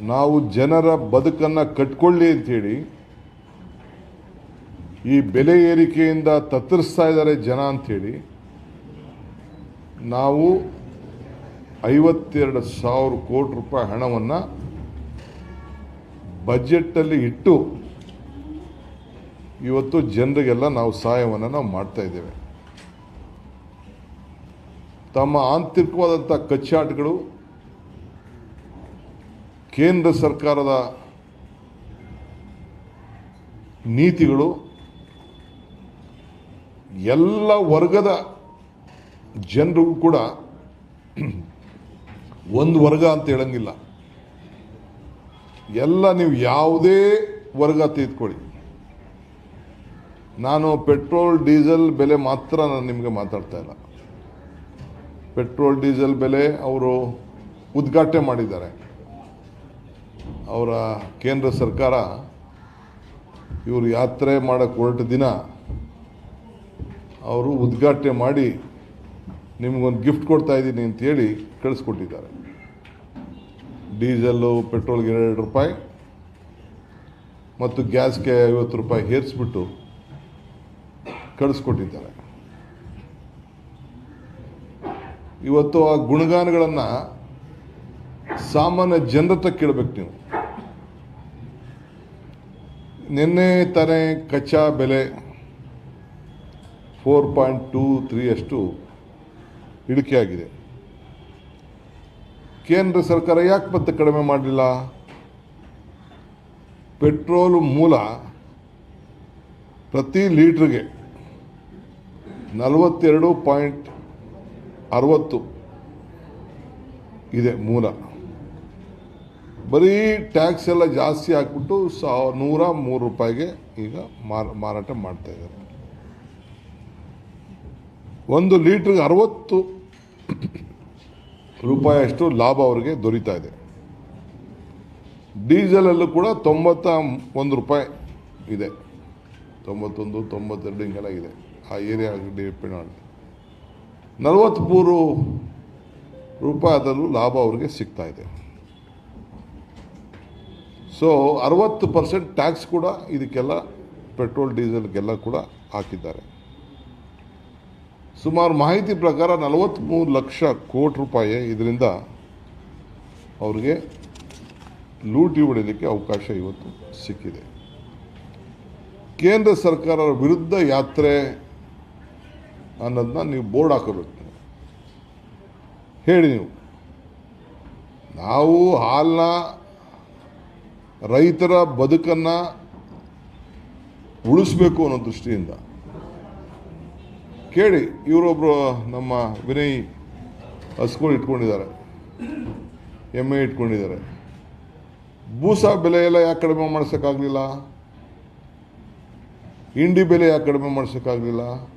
ನಾವು ಜನರ ಬದುಕನ್ನು ಕಟ್ಕೊಳ್ಳಿ ಅಂಥೇಳಿ ಈ ಬೆಲೆ ಏರಿಕೆಯಿಂದ ತತ್ತರಿಸ್ತಾ ಇದ್ದಾರೆ ಜನ ಅಂಥೇಳಿ ನಾವು ಐವತ್ತೆರಡು ಸಾವಿರ ಕೋಟಿ ರೂಪಾಯಿ ಹಣವನ್ನು ಬಜೆಟ್ಟಲ್ಲಿ ಇಟ್ಟು ಇವತ್ತು ಜನರಿಗೆಲ್ಲ ನಾವು ಸಹಾಯವನ್ನು ನಾವು ಮಾಡ್ತಾ ಇದ್ದೇವೆ. ತಮ್ಮ ಆಂತರಿಕವಾದಂಥ ಕಚ್ಚಾಟಗಳು ಕೇಂದ್ರ ಸರ್ಕಾರದ ನೀತಿಗಳು ಎಲ್ಲ ವರ್ಗದ ಜನರಿಗೂ ಕೂಡ ಒಂದು ವರ್ಗ ಅಂತ ಹೇಳಂಗಿಲ್ಲ. ಎಲ್ಲ ನೀವು ಯಾವುದೇ ವರ್ಗ ತೆಗೆದುಕೊಳ್ಳಿ ನಾನು ಪೆಟ್ರೋಲ್, ಡೀಸೆಲ್ ಬೆಲೆ ಮಾತ್ರ ನಾನು ನಿಮಗೆ ಮಾತಾಡ್ತಾ ಇಲ್ಲ. ಪೆಟ್ರೋಲ್, ಡೀಸೆಲ್ ಬೆಲೆ ಅವರು ಉದ್ಘಾಟನೆ ಮಾಡಿದ್ದಾರೆ. ಅವರ ಕೇಂದ್ರ ಸರ್ಕಾರ ಇವರು ಯಾತ್ರೆ ಮಾಡೋಕ್ಕೆ ಹೊರಟ ದಿನ ಅವರು ಉದ್ಘಾಟನೆ ಮಾಡಿ ನಿಮಗೊಂದು ಗಿಫ್ಟ್ ಕೊಡ್ತಾ ಇದ್ದೀನಿ ಅಂತೇಳಿ ಕಳಿಸ್ಕೊಟ್ಟಿದ್ದಾರೆ. ಡೀಸೆಲ್ಲು, ಪೆಟ್ರೋಲ್ಗೆ ಎರಡು ರೂಪಾಯಿ ಮತ್ತು ಗ್ಯಾಸ್ಗೆ ಐವತ್ತು ರೂಪಾಯಿ ಹೇರಿಸ್ಬಿಟ್ಟು ಕಳಿಸ್ಕೊಟ್ಟಿದ್ದಾರೆ. ಇವತ್ತು ಆ ಗುಣಗಾನಗಳನ್ನು ಸಾಮಾನ್ಯ ಜನರತ್ರ ಕೇಳಬೇಕು ನೀವು. ನಿನ್ನೆ ತಾನೇ ಕಚ್ಚಾ ಬೆಲೆ ಫೋರ್ ಪಾಯಿಂಟ್ ಟೂ ತ್ರೀ ಅಷ್ಟು ಇಳಿಕೆಯಾಗಿದೆ. ಕೇಂದ್ರ ಸರ್ಕಾರ ಯಾಕೆ ಮತ್ತೆ ಕಡಿಮೆ ಮಾಡಲಿಲ್ಲ? ಪೆಟ್ರೋಲ್ ಮೂಲ ಪ್ರತಿ ಲೀಟ್ರಿಗೆ ನಲವತ್ತೆರಡು ಪಾಯಿಂಟ್ ಅರವತ್ತು ಇದೆ ಮೂಲ. ಬರೀ ಟ್ಯಾಕ್ಸ್ ಎಲ್ಲ ಜಾಸ್ತಿ ಹಾಕ್ಬಿಟ್ಟು ಸಾವ ನೂರ ಮೂರು ರೂಪಾಯಿಗೆ ಈಗ ಮಾರ, ಮಾರಾಟ ಮಾಡ್ತಾ ಇದ್ದಾರೆ. ಒಂದು ಲೀಟ್ರಿಗೆ ಅರವತ್ತು ರೂಪಾಯಿಯಷ್ಟು ಲಾಭ ಅವರಿಗೆ ದೊರೀತಾ ಇದೆ. ಡೀಸೆಲಲ್ಲೂ ಕೂಡ ತೊಂಬತ್ತ ಒಂದು ರೂಪಾಯಿ ಇದೆ. ತೊಂಬತ್ತೊಂದು, ತೊಂಬತ್ತೆರಡು ಹಿಂಗೆಲ್ಲ ಇದೆ. ಆ ಏರಿಯಾ ಡಿಪೆಂಡ್ ಮಾಡಿ ನಲವತ್ತ್ಮೂರು ರೂಪಾಯಿ ಅದರಲ್ಲೂ ಲಾಭ ಅವ್ರಿಗೆ ಸಿಗ್ತಾ ಇದೆ. ಸೊ ಅರವತ್ತು ಪರ್ಸೆಂಟ್ ಟ್ಯಾಕ್ಸ್ ಕೂಡ ಇದಕ್ಕೆಲ್ಲ ಪೆಟ್ರೋಲ್ ಡೀಸೆಲ್ಗೆಲ್ಲ ಕೂಡ ಹಾಕಿದ್ದಾರೆ. ಸುಮಾರು ಮಾಹಿತಿ ಪ್ರಕಾರ ನಲವತ್ತ್ಮೂರು ಲಕ್ಷ ಕೋಟಿ ರೂಪಾಯಿ ಇದರಿಂದ ಅವ್ರಿಗೆ ಲೂಟಿ ಹೊಡೆಯಲಿಕ್ಕೆ ಅವಕಾಶ ಇವತ್ತು ಸಿಕ್ಕಿದೆ. ಕೇಂದ್ರ ಸರ್ಕಾರದ ವಿರುದ್ಧ ಯಾತ್ರೆ ಅನ್ನೋದನ್ನ ನೀವು ಬೋರ್ಡ್ ಹಾಕೋಬೇಕು. ಹೇಳಿ ನೀವು. ನಾವು ಹಾಲನ್ನ ರೈತರ ಬದುಕನ್ನು ಉಳಿಸ್ಬೇಕು ಅನ್ನೋ ದೃಷ್ಟಿಯಿಂದ. ಕೇಳಿ ಇವರೊಬ್ಬರು ನಮ್ಮ ವಿನಯ್ ಹಸ್ಗಳು ಇಟ್ಕೊಂಡಿದ್ದಾರೆ. ಎಮ್ಮೆ ಇಟ್ಕೊಂಡಿದ್ದಾರೆ. ಬೂಸ ಬೆಲೆ ಎಲ್ಲ ಯಾಕೆ ಕಡಿಮೆ ಮಾಡಿಸೋಕ್ಕಾಗಲಿಲ್ಲ? ಇಂಡಿ ಬೆಲೆ ಯಾಕೆ ಕಡಿಮೆ ಮಾಡ್ಸೋಕ್ಕಾಗಲಿಲ್ಲ?